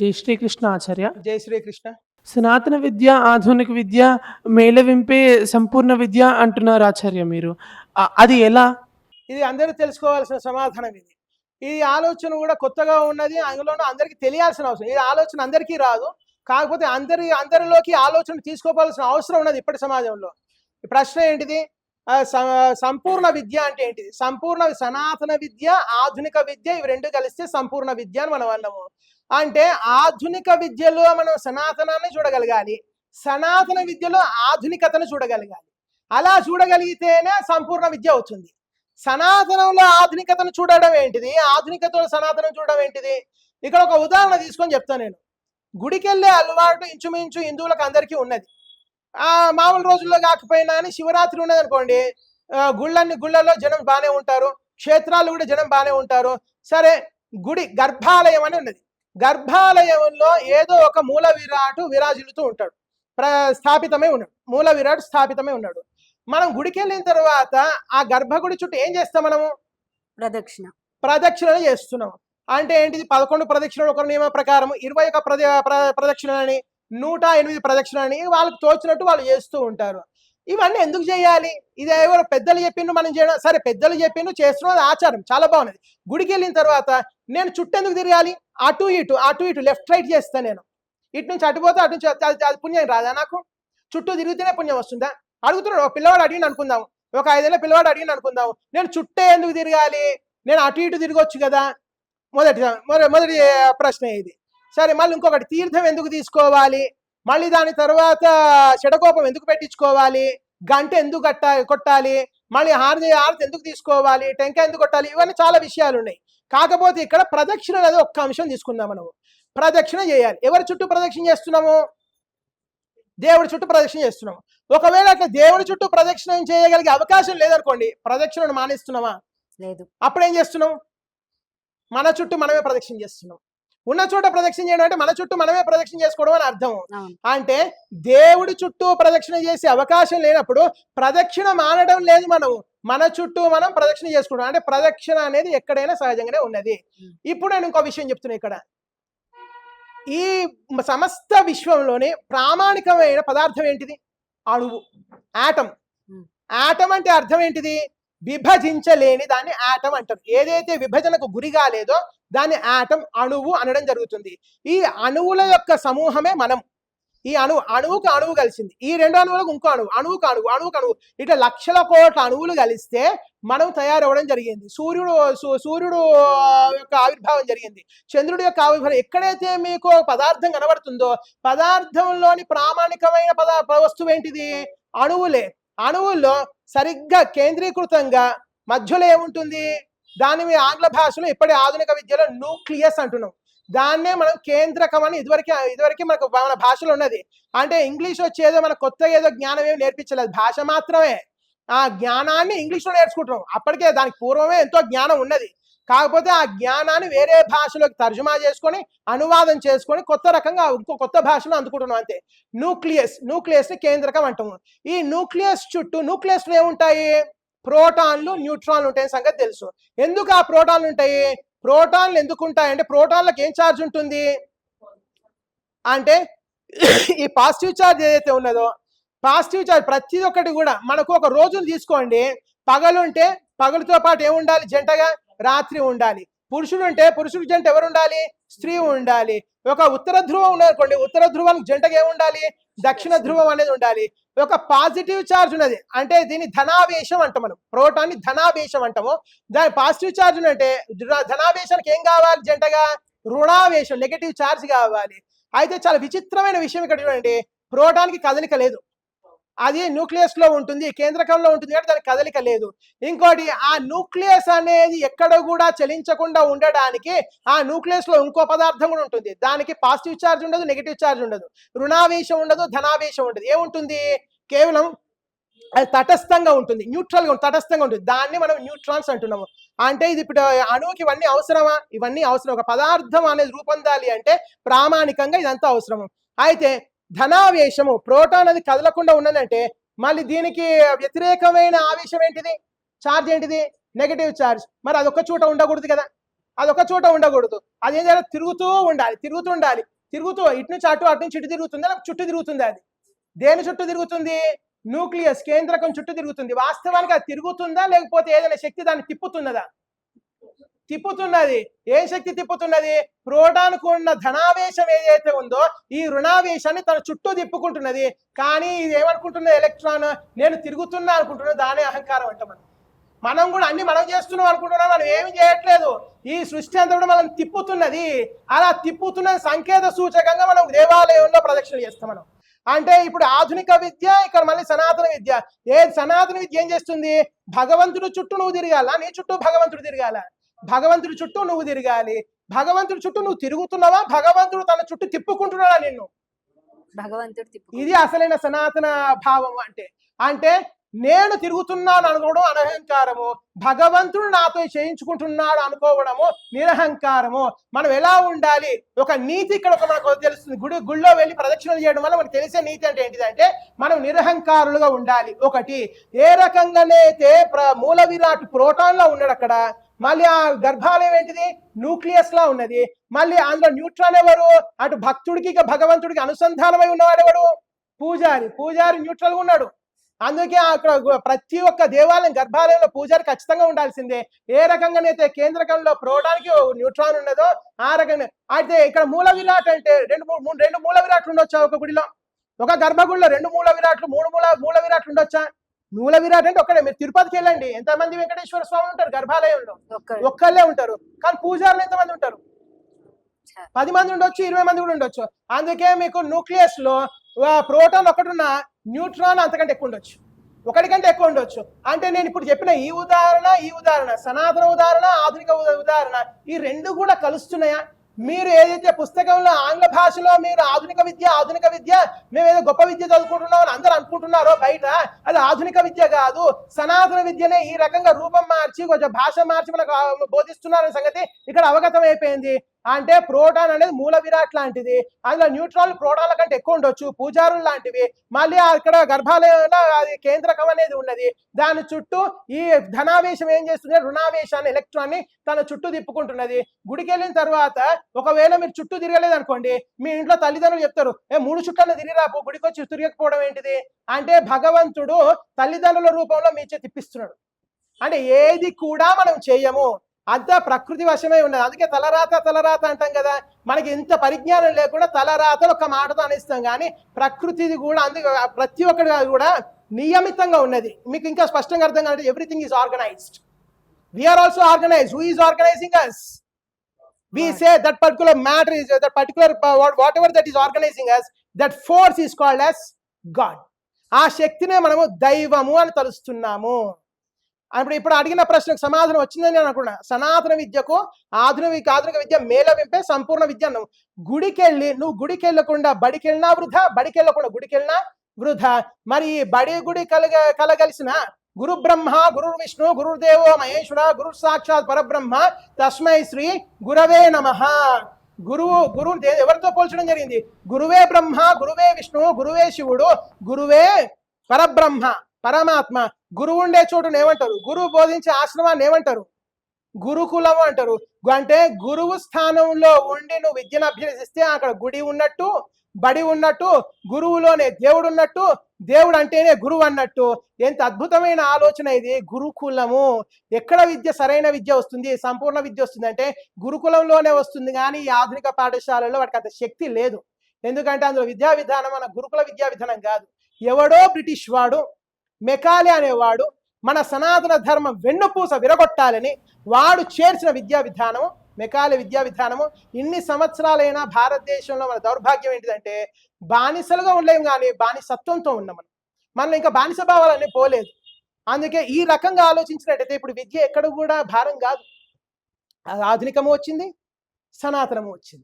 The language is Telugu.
జై శ్రీకృష్ణ ఆచార్య. జై శ్రీకృష్ణ. సనాతన విద్య ఆధునిక విద్య మేళవింపే సంపూర్ణ విద్య అంటున్నారు ఆచార్య మీరు. అది ఎలా? ఇది అందరూ తెలుసుకోవాల్సిన సమాధానం ఇది. ఈ ఆలోచన కూడా కొత్తగా ఉన్నది అందులోనూ అందరికీ తెలియాల్సిన అవసరం. ఈ ఆలోచన అందరికీ రాదు. కాకపోతే అందరి అందరిలోకి ఆలోచన తీసుకోవాల్సిన అవసరం ఉన్నది ఇప్పటి సమాజంలో. ప్రశ్న ఏంటిది? సంపూర్ణ విద్య అంటే ఏంటిది? సంపూర్ణ సనాతన విద్య ఆధునిక విద్య ఇవి రెండు కలిస్తే సంపూర్ణ విద్య అని మనం అన్నాము. అంటే ఆధునిక విద్యలో మనం సనాతనాన్ని చూడగలగాలి. సనాతన విద్యలో ఆధునికతను చూడగలగాలి. అలా చూడగలిగితేనే సంపూర్ణ విద్య అవుతుంది. సనాతనంలో ఆధునికతను చూడడం ఏంటిది? ఆధునికతలో సనాతనం చూడడం ఏంటిది? ఇక్కడ ఒక ఉదాహరణ తీసుకొని చెప్తాను నేను. గుడికెళ్ళే అలవాటు ఇంచుమించు హిందువులకు అందరికీ ఉన్నది. ఆ మామూలు రోజుల్లో కాకపోయినా అని శివరాత్రి ఉన్నది అనుకోండి గుళ్ళన్ని గుళ్ళల్లో జనం బాగానే ఉంటారు క్షేత్రాలు కూడా జనం బాగానే ఉంటారు. సరే గుడి గర్భాలయం అని ఉన్నది. గర్భాలయంలో ఏదో ఒక మూల విరాటు విరాజిల్లుతూ ఉంటాడు. ప్ర స్థాపితమై ఉన్నాడు. మూల విరాట్ స్థాపితమై ఉన్నాడు. మనం గుడికి వెళ్ళిన తర్వాత ఆ గర్భగుడి చుట్టూ ఏం చేస్తాం మనము? ప్రదక్షిణ. ప్రదక్షిణలు చేస్తున్నాం. అంటే ఏంటిది? పదకొండు ప్రదక్షిణలు ఒక నియమ ప్రకారం ఇరవై ఒక ప్రద ప్ర- ప్రదక్షిణలని నూట ఎనిమిది ప్రదక్షిణలని వాళ్ళకి తోచినట్టు వాళ్ళు చేస్తూ ఉంటారు. ఇవన్నీ ఎందుకు చేయాలి? ఇది ఎవరు పెద్దలు చెప్పిండు మనం చేయడం. సరే పెద్దలు చెప్పిండు చేస్తున్నాం ఆచారం. చాలా బాగున్నది గుడికి వెళ్ళిన తర్వాత నేను చుట్టూ ఎందుకు తిరగాలి? అటు ఇటు అటు ఇటు లెఫ్ట్ రైట్ చేస్తాను నేను. ఇటు నుంచి అటు పోతే అటు నుంచి అది- పుణ్యం రాదా నాకు? చుట్టూ తిరిగితేనే పుణ్యం వస్తుందా? అడుగుతున్నాడు ఒక పిల్లవాడు అడిగిన అనుకుందాం. ఒక ఐదేళ్ళ పిల్లవాడు అడిగిన అనుకుందాం. నేను చుట్టే ఎందుకు తిరగాలి? నేను అటు ఇటు తిరగొచ్చు కదా? మొదటి మొదటి ప్రశ్న ఇది. సరే మళ్ళీ ఇంకొకటి తీర్థం ఎందుకు తీసుకోవాలి? మళ్ళీ దాని తర్వాత చెడకోపం ఎందుకు పెట్టించుకోవాలి? గంట ఎందుకు కట్ట కొట్టాలి? మళ్ళీ హారతి హారతి ఎందుకు తీసుకోవాలి? టెంకాయ ఎందుకు కొట్టాలి? ఇవన్నీ చాలా విషయాలు ఉన్నాయి. కాకపోతే ఇక్కడ ప్రదక్షిణ అనేది ఒక్క అంశం తీసుకుందాం మనము. ప్రదక్షిణ చేయాలి. ఎవరి చుట్టూ ప్రదక్షిణ చేస్తున్నాము? దేవుడి చుట్టూ ప్రదక్షిణ చేస్తున్నాము. ఒకవేళ అట్లా దేవుడి చుట్టూ ప్రదక్షిణ చేయగలిగే అవకాశం లేదనుకోండి ప్రదక్షిణను మానేస్తున్నామా? లేదు. అప్పుడు ఏం చేస్తున్నాం? మన చుట్టూ మనమే ప్రదక్షిణ చేస్తున్నాం. ఉన్న చోట ప్రదక్షిణ చేయడం అంటే మన చుట్టూ మనమే ప్రదక్షిణ చేసుకోవడం అని అర్థం. అంటే దేవుడి చుట్టూ ప్రదక్షిణ చేసే అవకాశం లేనప్పుడు ప్రదక్షిణ మానడం లేదు మనం. మన చుట్టూ మనం ప్రదక్షిణ చేసుకుంటాం అంటే ప్రదక్షిణ అనేది ఎక్కడైనా సహజంగానే ఉన్నది. ఇప్పుడు నేను ఇంకో విషయం చెప్తున్నా ఇక్కడ. ఈ సమస్త విశ్వంలోనే ప్రామాణికమైన పదార్థం ఏంటిది? అణువు. ఆటం. ఆటం అంటే అర్థం ఏంటిది? విభజించలేని దాన్ని ఆటం అంటారు. ఏదైతే విభజనకు గురి కాలేదో దాన్ని ఆటం అణువు అనడం జరుగుతుంది. ఈ అణువుల యొక్క సమూహమే మనం. ఈ అణువు అణువుకు అణువు కలిసింది. ఈ రెండు అణువులకు ఇంకో అణువు అణువుకు అణువు అణువుకు అణువు. ఇట్లా లక్షల కోట్ల అణువులు కలిస్తే మనం తయారవ్వడం జరిగింది. సూర్యుడు సూ- సూర్యుడు యొక్క ఆవిర్భావం జరిగింది. చంద్రుడి యొక్క ఆవిర్భావం ఎక్కడైతే మీకు పదార్థం కనబడుతుందో పదార్థంలోని ప్రామాణికమైన పద వస్తువు ఏంటిది? అణువులే. అణువుల్లో సరిగ్గా కేంద్రీకృతంగా మధ్యలో ఏముంటుంది? దాని మీ ఆంగ్ల భాషలో ఇప్పటి ఆధునిక విద్యలో న్యూక్లియస్ అంటున్నాం. దాన్నే మనం కేంద్రకం అని ఇదివరకే ఇదివరకే మనకు మన భాషలో ఉన్నది. అంటే ఇంగ్లీష్ వచ్చేదో మన కొత్త ఏదో జ్ఞానం ఏమి నేర్పించలేదు. భాష మాత్రమే. ఆ జ్ఞానాన్ని ఇంగ్లీష్లో నేర్చుకుంటున్నాం. అప్పటికే దానికి పూర్వమే ఎంతో జ్ఞానం ఉన్నది. కాకపోతే ఆ జ్ఞానాన్ని వేరే భాషలోకి తర్జుమా చేసుకొని అనువాదం చేసుకొని కొత్త రకంగా ఇంకో కొత్త భాషను అందుకుంటున్నాం అంతే. న్యూక్లియస్ న్యూక్లియస్ కేంద్రకం అంటాము ఈ న్యూక్లియస్ చుట్టూ న్యూక్లియస్ ఏముంటాయి? ప్రోటాన్లు న్యూట్రాన్లు ఉంటాయని సంగతి తెలుసు. ఎందుకు ఆ ప్రోటాన్లు ఉంటాయి? ప్రోటాన్లు ఎందుకు ఉంటాయి అంటే ప్రోటాన్లకు ఏం ఛార్జ్ ఉంటుంది? అంటే ఈ పాజిటివ్ ఛార్జ్ ఏదైతే ఉన్నదో పాజిటివ్ ఛార్జ్ ప్రతి ఒక్కటి కూడా మనకు ఒక రోజును తీసుకోండి. పగలుంటే పగలుతో పాటు ఏముండాలి? జంటగా రాత్రి ఉండాలి. పురుషుడు ఉంటే పురుషుడు జంట ఎవరు ఉండాలి? స్త్రీ ఉండాలి. ఒక ఉత్తర ధ్రువం ఉన్నదనుకోండి ఉత్తర ధ్రువానికి జంటగా ఏముండాలి దక్షిణ ధ్రువం అనేది ఉండాలి. ఒక పాజిటివ్ ఛార్జ్ ఉన్నది. అంటే దీన్ని ధనావేశం అంటాం మనం. ప్రోటాన్ని ధనావేశం అంటాము. దాని పాజిటివ్ ఛార్జ్ అంటే ధనావేశానికి ఏం కావాలి జంటగా? రుణావేశం నెగటివ్ ఛార్జ్ కావాలి. అయితే చాలా విచిత్రమైన విషయం ఇక్కడ చూడండి. ప్రోటాన్కి కదలిక లేదు. అది న్యూక్లియస్లో ఉంటుంది కేంద్రకంలో ఉంటుంది కాబట్టి దానికి కదలిక లేదు. ఇంకోటి ఆ న్యూక్లియస్ అనేది ఎక్కడ కూడా చలించకుండా ఉండడానికి ఆ న్యూక్లియస్లో ఇంకో పదార్థం కూడా ఉంటుంది. దానికి పాజిటివ్ ఛార్జ్ ఉండదు నెగిటివ్ ఛార్జ్ ఉండదు. రుణావేశం ఉండదు ధనావేశం ఉండదు. ఏముంటుంది? కేవలం అది తటస్థంగా ఉంటుంది న్యూట్రల్గా ఉంటుంది, తటస్థంగా ఉంటుంది. దాన్ని మనం న్యూట్రాన్స్ అంటున్నాము. అంటే ఇది ఇప్పుడు అణువుకి ఇవన్నీ అవసరమా? ఇవన్నీ అవసరం. ఒక పదార్థం అనేది రూపొందాలి అంటే ప్రామాణికంగా ఇదంతా అవసరము. అయితే ధనావేశము ప్రోటాన్ అది కదలకుండా ఉన్నదంటే మళ్ళీ దీనికి వ్యతిరేకమైన ఆవేశం ఏంటిది? ఛార్జ్ ఏంటిది? Negative charge. మరి అదొక చోట ఉండకూడదు కదా. అది ఒక చోట ఉండకూడదు. అది ఏం చేయాలి? తిరుగుతూ ఉండాలి. తిరుగుతూ ఉండాలి. తిరుగుతూ ఇటు నుంచి అటు అటు నుంచి ఇటు తిరుగుతుంది. చుట్టూ తిరుగుతుంది అది. దేని చుట్టూ తిరుగుతుంది? న్యూక్లియస్ కేంద్రకం చుట్టూ తిరుగుతుంది. వాస్తవానికి అది తిరుగుతుందా? లేకపోతే ఏదైనా శక్తి దాన్ని తిప్పుతున్నదా తిప్పుతున్నది. ఏ శక్తి తిప్పుతున్నది? ప్రోటాన్కు ఉన్న ధనావేశం ఏదైతే ఉందో ఈ రుణావేశాన్ని తన చుట్టూ తిప్పుకుంటున్నది. కానీ ఇది ఏమనుకుంటున్నది ఎలక్ట్రాన్ నేను తిరుగుతున్నా అనుకుంటున్నా దానే అహంకారం అంట మనం. మనం కూడా అన్ని మనం చేస్తున్నాం అనుకుంటున్నాం. మనం ఏమి చేయట్లేదు. ఈ సృష్టి అంతా కూడా మనం తిప్పుతున్నది. అలా తిప్పుతున్న సంకేత సూచకంగా మనం దేవాలయంలో ప్రదక్షిణ చేస్తాం మనం. అంటే ఇప్పుడు ఆధునిక విద్య ఇక్కడ మళ్ళీ సనాతన విద్య. ఏ సనాతన విద్య ఏం చేస్తుంది? భగవంతుడు చుట్టూ నువ్వు తిరగాల? నీ చుట్టూ భగవంతుడు తిరగాల? భగవంతుడి చుట్టూ నువ్వు తిరగాలి. భగవంతుడి చుట్టూ నువ్వు తిరుగుతున్నావా? భగవంతుడు తన చుట్టూ తిప్పుకుంటున్నాడా నిన్ను? భగవంతుడు ఇది అసలైన సనాతన భావం అంటే. అంటే నేను తిరుగుతున్నాను అనుకోవడం అనహంకారము. భగవంతుడు నాతో చేయించుకుంటున్నాడు అనుకోవడము నిరహంకారము. మనం ఎలా ఉండాలి? ఒక నీతి ఇక్కడ ఒక మనకు తెలుస్తుంది. గుడి గుళ్ళో వెళ్ళి ప్రదక్షిణలు చేయడం వల్ల మనకు తెలిసే నీతి అంటే ఏంటిదంటే మనం నిరహంకారులుగా ఉండాలి. ఒకటి ఏ రకంగానైతే ప్ర మూల విరాట్ ప్రోటాన్లో ఉన్నాడు అక్కడ మళ్ళీ ఆ గర్భాలయం ఏంటిది? న్యూక్లియస్ లా ఉన్నది. మళ్ళీ అందులో న్యూట్రాన్ ఎవరు? అటు భక్తుడికి ఇక భగవంతుడికి అనుసంధానమై ఉన్నవాడు ఎవడు? పూజారి. పూజారి న్యూట్రల్గా ఉన్నాడు. అందుకే అక్కడ ప్రతి ఒక్క దేవాలయం గర్భాలయంలో పూజారి ఖచ్చితంగా ఉండాల్సిందే. ఏ రకంగానైతే కేంద్రకంలో ప్రోటానికి న్యూట్రాన్ ఉన్నదో ఆ రకంగా. అయితే ఇక్కడ మూల విరాట్ అంటే రెండు మూడు రెండు మూల విరాట్లు ఉండొచ్చా ఒక గుడిలో? ఒక గర్భగుడిలో రెండు మూల విరాట్లు మూడు మూల మూల విరాట్లు ఉండొచ్చా? మూల విరాట్ అంటే ఒక్కడే. మీరు తిరుపతికి వెళ్ళండి. ఎంతమంది వెంకటేశ్వర స్వామి ఉంటారు గర్భాలయంలో? ఒక్కళ్ళే ఉంటారు. కానీ పూజారులు ఎంతమంది ఉంటారు. పది మంది ఉండొచ్చు ఇరవై మంది కూడా ఉండొచ్చు. అందుకే మీకు న్యూక్లియస్లో ప్రోటాన్ ఒకటి ఉన్న న్యూట్రాన్ అంతకంటే ఎక్కువ ఉండొచ్చు. ఒకటి కంటే ఎక్కువ ఉండొచ్చు. అంటే నేను ఇప్పుడు చెప్పిన ఈ ఉదాహరణ ఈ ఉదాహరణ సనాతన ఉదాహరణ ఆధునిక ఉదా- ఉదాహరణ ఈ రెండు కూడా కలుస్తున్నాయా? మీరు ఏదైతే పుస్తకంలో ఆంగ్ల భాషలో మీరు ఆధునిక విద్య ఆధునిక విద్య మేము ఏదో గొప్ప విద్య చదువుకుంటున్నాం అని అందరూ అనుకుంటున్నారో బయట అది ఆధునిక విద్య కాదు. సనాతన విద్యనే ఈ రకంగా రూపం మార్చి కొంచెం భాష మార్చి మనకు బోధిస్తున్నారనే సంగతి ఇక్కడ అవగతం అయిపోయింది అంటే ప్రోటాన్ అనేది మూల విరాట్ లాంటిది. అందులో న్యూట్రాన్ ప్రోటాన్ల కంటే ఎక్కువ ఉండొచ్చు. పూజారులు లాంటివి. మళ్ళీ అక్కడ గర్భాలయంలో అది కేంద్రకం అనేది ఉన్నది. దాని చుట్టూ ఈ ధనావేశం ఏం చేస్తుంది? రుణావేశాన్ని ఎలక్ట్రాన్ని తన చుట్టూ తిప్పుకుంటున్నది. గుడికి వెళ్ళిన తర్వాత ఒకవేళ మీరు చుట్టూ తిరగలేదు అనుకోండి మీ ఇంట్లో తల్లిదండ్రులు చెప్తారు ఏ మూడు చుట్టాలు తిరిగిరాపు గుడికి వచ్చి తిరగకపోవడం ఏంటిది? అంటే భగవంతుడు తల్లిదండ్రుల రూపంలో మీ చేతి తిప్పిస్తున్నాడు. అంటే ఏది కూడా మనం చేయము. అంతా ప్రకృతి వశమై ఉన్నది. అందుకే తలరాత తలరాత అంటాం కదా. మనకి ఇంత పరిజ్ఞానం లేకుండా తలరాతలు ఒక మాటతో అనిస్తాం. కానీ ప్రకృతిది కూడా అందుకే ప్రతి ఒక్కటి కూడా నియమితంగా ఉన్నది. మీకు ఇంకా స్పష్టంగా అర్థం కావాలంటే everything is organised we are also organise who is organising us say that particular matter is that particular uh, what- whatever that is organizing us that force is called as god. ఆ శక్తినే మనము దైవము అని తలుస్తున్నాము. ఇప్పుడు ఇప్పుడు అడిగిన ప్రశ్నకు సమాధానం వచ్చిందని నేను అనుకున్నా. సనాతన విద్యకు ఆధునిక ఆధునిక విద్య మేళవింపే సంపూర్ణ విద్య నువ్వు గుడికెళ్ళి నువ్వు గుడికెళ్ళకుండా బడికెళ్ళినా బడికి బడికెళ్ళకుండా వృధా బడికి వృధా. మరి ఈ బడి గుడి కలగ కలగలిసిన గురు బ్రహ్మ గురు విష్ణు గురుదేవో మహేశ్వర గురు సాక్షాత్ పరబ్రహ్మ తస్మై శ్రీ గురవే నమ. గురువు గురువు ఎవరితో పోల్చడం జరిగింది? గురువే బ్రహ్మ గురువే విష్ణు గురువే శివుడు గురువే పరబ్రహ్మ. పరమాత్మ గురువు ఉండే చోటును ఏమంటారు? గురువు బోధించే ఆశ్రమాన్ని ఏమంటారు? గురుకులం అంటారు. అంటే గురువు స్థానంలో ఉండి నువ్వు విద్యను అభ్యసిస్తే అక్కడ గుడి ఉన్నట్టు బడి ఉన్నట్టు గురువులోనే దేవుడు ఉన్నట్టు దేవుడు అంటేనే గురువు అన్నట్టు. ఎంత అద్భుతమైన ఆలోచన ఇది. గురుకులము. ఎక్కడ విద్య సరైన విద్య వస్తుంది? సంపూర్ణ విద్య వస్తుంది అంటే గురుకులంలోనే వస్తుంది కానీ ఆధునిక పాఠశాలలో వాటికి అంత శక్తి లేదు. ఎందుకంటే అందులో విద్యా విధానం మన గురుకుల విద్యా విధానం కాదు. ఎవడో బ్రిటిష్ వాడు మెకాలే అనేవాడు మన సనాతన ధర్మం వెన్నుపూస విరగొట్టాలని వాడు చేర్చిన విద్యా విధానము మెకాలి విద్యా విధానము ఇన్ని సంవత్సరాలైనా భారతదేశంలో మన దౌర్భాగ్యం ఏంటిదంటే బానిసలుగా ఉండలేము కానీ బానిసత్వంతో ఉన్నాం మనం మనం ఇంకా బానిస భావాలన్నీ పోలేదు. అందుకే ఈ రకంగా ఆలోచించినట్టయితే ఇప్పుడు విద్య ఎక్కడ కూడా భారం కాదు. ఆధునికము వచ్చింది సనాతనము వచ్చింది.